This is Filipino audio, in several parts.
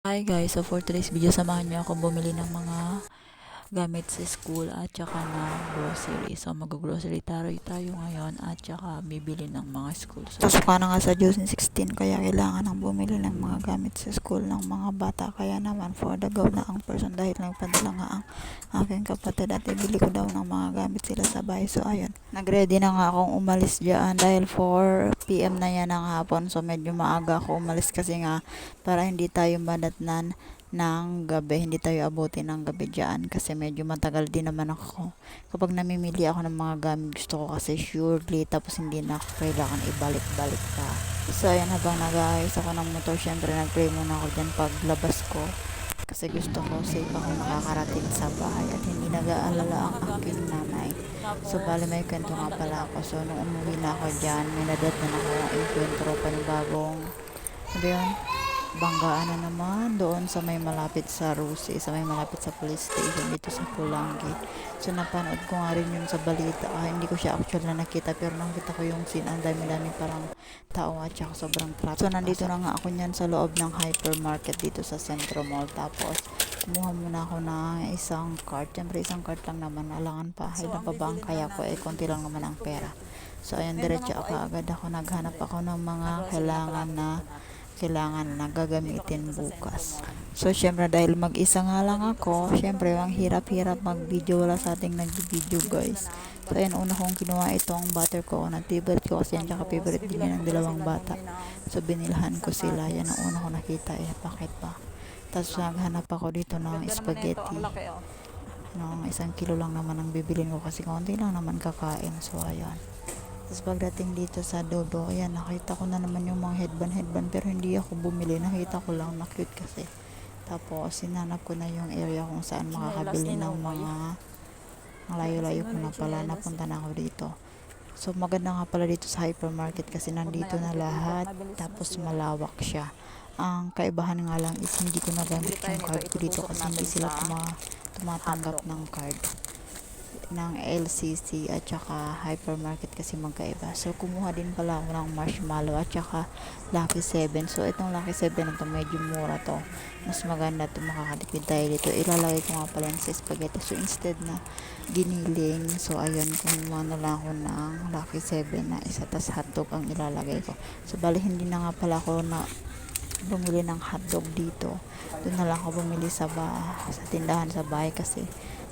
Hi guys, so for today's video, samahan niyo ako bumili ng mga gamit sa school at saka na grocery. So mag-grocery tayo, tayo ngayon at saka bibili ng mga school. So, Pasuka na nga sa June 16 kaya kailangan ng bumili ng mga gamit sa school ng mga bata. Kaya naman for the go na ang person dahil nagpadala nga ang aking kapatid at ibili ko daw ng mga gamit sila sa bahay. So ayun, nagready na nga akong umalis dyan dahil 4pm na yan ang hapon. So medyo maaga ako umalis kasi nga para hindi tayo madatnan ng gabi. Hindi tayo abutin ng gabi dyan kasi medyo matagal din naman ako. Kapag namimili ako ng mga gamit, gusto ko kasi surely tapos hindi na ako kailangan ibalik-balik pa. So, ayan habang nag-aayos ako ng motor, syempre nag-pray muna ako dyan paglabas ko. Kasi gusto ko safe ako makakarating sa bahay at hindi nag-aalala ang aking nanay. So, bali may kwento nga pala ako. So, nung umuwi na ako dyan, may nadat na ako ang encuentro panibagong, ano ba yun? Banggaan na naman doon sa may malapit sa Rusi, sa may malapit sa police station dito sa Pulangi. So napanood ko nga rin yun sa balita. Ah, hindi ko siya actual na nakita pero nakita ko yung scene. Ang dami-dami parang tao at saka sobrang traffic. So nandito na nga ako niyan sa loob ng hypermarket dito sa Centro Mall. Tapos kumuha muna ako ng isang cart. Siyempre isang cart lang naman. Alangan pa. Ilan pa ba ang kaya ko? Eh, konti lang naman ang pera. So ayan, diretso ako agad ako. Naghanap ako ng mga kailangan na kailangan na gagamitin bukas. So, syempre, dahil mag-isa nga lang ako, syempre, ang hirap-hirap mag-video. Wala sa ating nag-video, guys. So, ayan, una kong kinuha itong butter ko. Na favorite ko kasi yan, tsaka favorite din yan ng dalawang bata. So, binilhan ko sila. Yan ang una ko nakita. Eh, bakit ba? Tapos, naghanap ako dito ng spaghetti. No, isang kilo lang naman ang bibilin ko kasi konti lang naman kakain. So, ayan. Tapos pagdating dito sa Dodo, ayan, nakita ko na naman yung mga headband, headband, pero hindi ako bumili. Nakita ko lang na cute kasi. Tapos, sinanap ko na yung area kung saan makakabili ng mga ang layo-layo ko na pala. Napunta na ako dito. So, maganda nga pala dito sa hypermarket kasi nandito na lahat. Tapos, malawak siya. Ang kaibahan nga lang is hindi ko nagamit yung card ko dito kasi hindi sila tuma- tumatanggap ng card ng LCC at saka hypermarket kasi magkaiba. So, kumuha din pala ako ng marshmallow at saka Lucky 7. So, itong Lucky 7 na to medyo mura to. Mas maganda to makakatipid tayo dito. Ilalagay ko nga pala sa spaghetti. So, instead na giniling, so, ayun, kumuha na lang ako ng Lucky 7 na isa. tas hotdog ang ilalagay ko. So, bali, hindi na nga pala ako na bumili ng hotdog dito. Doon na lang ako bumili sa, ba sa tindahan sa bahay kasi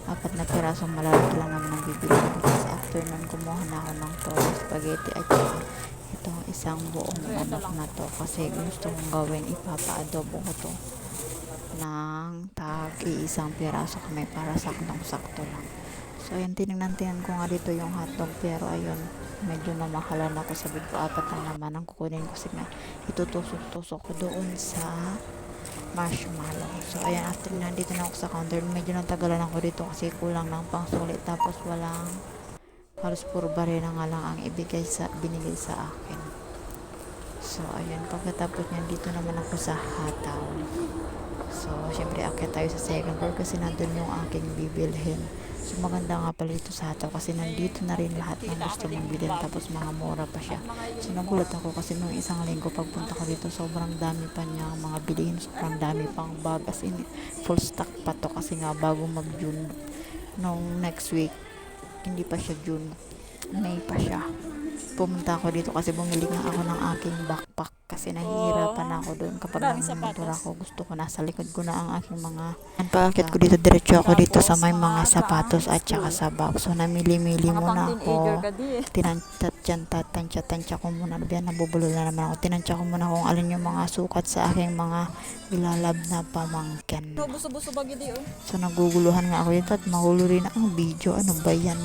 apat na pirasong malalaki lang naman ang bibili ko. Kasi after nun kumuha na ako ng todo spaghetti at saka ito isang buong manok na to. Kasi gusto kong gawin ipapa-adobo ko to ng tag isang piraso kami para saktong sakto lang. So ayun tinignan tingnan ko nga dito yung hotdog pero ayun medyo namakalan ako. Sabi ko apat na naman ang kukunin ko. Kasi nga itutusok-tusok ko doon sa marshmallow. So, ayan, after nandito na ako sa counter, medyo natagalan ako dito kasi kulang ng pangsulit. Tapos, walang halos puro barena nga lang ang ibigay sa, binigay sa akin. So, ayan, pagkatapos niyan, dito naman ako sa hataw. So, syempre, akit tayo sa second floor kasi nandun yung aking bibilhin. So, maganda nga pala dito sa hataw kasi nandito na rin lahat ng gusto mong bilhin tapos mga mura pa siya. So, nagulat ako kasi nung isang linggo pagpunta ko dito, sobrang dami pa niya mga bilihin. Sobrang dami pang bag as in full stock pa to kasi nga bago mag-June nung next week, hindi pa siya June. May pa siya. Pumunta ako dito kasi bumili nga ako ng aking backpack kasi nahihirapan ako doon kapag sapatos. ako gusto ko nasa likod ko na ang aking mga ang paakit ko dito diretso ako dito sa may mga sapatos at saka sa bag. So namili-mili muna ako. tansya ko muna. Biyan nabubulol na naman ako. Tinansya ko muna kung alin yung mga sukat sa aking mga ilalab na pamangkin. Oh. So naguguluhan nga ako dito at mahulo rin ang video. Ano ba yan?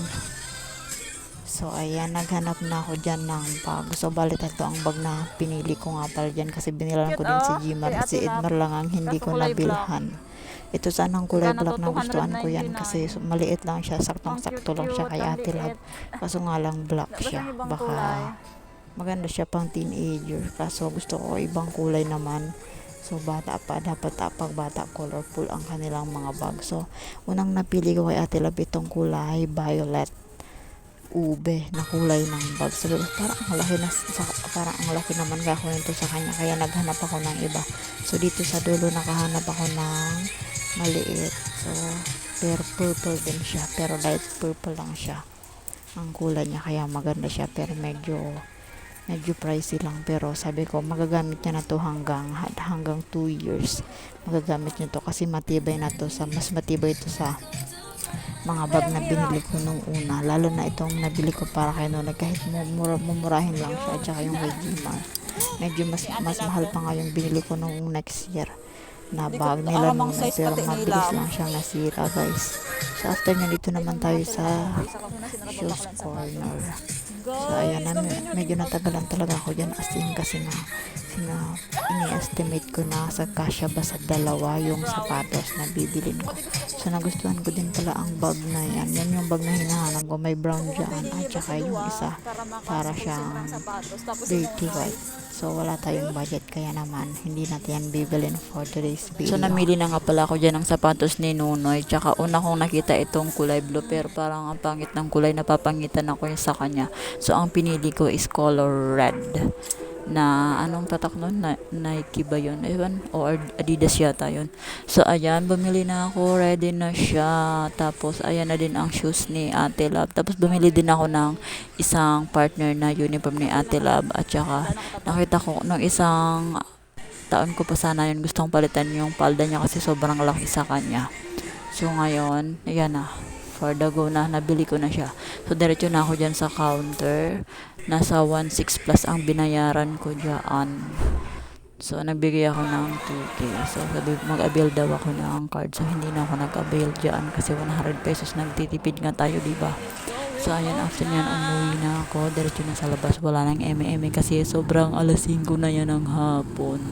So ayan, naghanap na ako dyan ng bag. So balit ito ang bag na pinili ko nga pala dyan kasi binilan ko din si Gmar at si Edmar lang ang hindi ko nabilhan. Ito sana ang kulay black na gustuhan ko yan kasi maliit lang siya, saktong-sakto lang siya kay Ate Love. Kaso nga lang black siya. Baka maganda siya pang teenager. Kaso gusto ko ibang kulay naman. So, bata pa. Dapat pag bata, colorful ang kanilang mga bag. So, unang napili ko kay Ate Love itong kulay violet. Ube na kulay ng bag. Sabi ko, parang ang laki na, sa, parang ang laki naman ako nito sa kanya. Kaya naghanap ako ng iba. So, dito sa dulo nakahanap ako ng maliit. So, pero purple din siya. Pero light purple lang siya. Ang kulay niya. Kaya maganda siya. Pero medyo medyo pricey lang pero sabi ko magagamit niya na to hanggang hanggang 2 years magagamit niya to kasi matibay na to sa mas matibay ito sa mga bag na binili ko nung una. Lalo na itong nabili ko para kay Nona. Kahit mumura, mumurahin lang siya at saka yung kay medyo mas mas mahal pa nga yung binili ko nung next year na bag nila nung pero mabilis lang siyang nasira guys. So after nyo dito naman tayo sa shoes corner So, ayan na, me- medyo natagalan talaga ako dyan as in kasi nga, sina, ini-estimate ko na sa kasya ba sa dalawa yung sapatos na bibilin ko. So, nagustuhan ko din pala ang bag na yan. Yan yung bag na hinahanap ko. May brown dyan at saka yung isa para siyang dirty white. So, wala tayong budget kaya naman hindi natin yan bibilin for today's video. So namili na nga pala ako dyan ng sapatos ni Nunoy. Tsaka una kong nakita itong kulay blue pero parang ang pangit ng kulay napapangitan ako yung sa kanya. So ang pinili ko is color red. Na anong tatak nun? Na, Nike ba yun? Ewan, o Adidas yata yun. So ayan, bumili na ako. Ready na siya. Tapos ayan na din ang shoes ni Ate Love. Tapos bumili din ako ng isang partner na uniform ni Ate Love. At saka nakita ko nung isang taon ko pa sana yun gustong palitan yung palda niya kasi sobrang laki sa kanya. So ngayon, ayan na. For the na, nabili ko na siya. So diretso na ako dyan sa counter. Nasa 1.6 plus ang binayaran ko dyan. So nagbigay ako ng 2K. So sabi mag-avail daw ako ng card. So hindi na ako nag-avail dyan kasi 100 pesos nagtitipid nga tayo, di ba? So ayan, after nyan, umuwi na ako. Diretso na sa labas. Wala nang eme kasi sobrang alas 5 na yan ng hapon.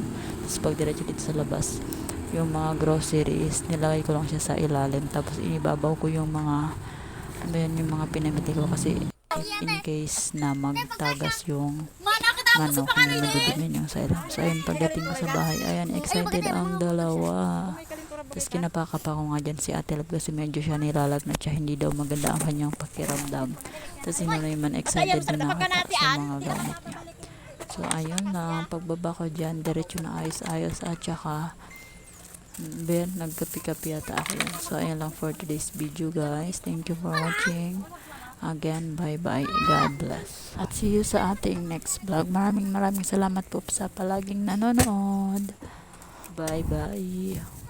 Tapos pag diretso dito sa labas, yung mga groceries, nilagay ko lang siya sa ilalim. Tapos inibabaw ko yung mga, ano yan, yung mga pinamili ko kasi in case na magtagas yung manok, yung madudumin yung sa ilalim. So ayun, pagdating ko sa bahay, ayan, excited ang dalawa. Tapos kinapaka pa ko nga dyan si Ate Love kasi medyo siya nilalagnat siya. Hindi daw maganda ang kanyang pakiramdam. Tapos si Nanay man excited na nakaka sa mga gamit niya. So ayun na, pagbaba ko dyan, diretso na ayos-ayos at saka Ben, nagkapi-kapi yata ako yun. So ayun lang for today's video guys. Thank you for watching. Again, bye-bye. God bless. At see you sa ating next vlog. Maraming maraming salamat po sa palaging nanonood. Bye-bye.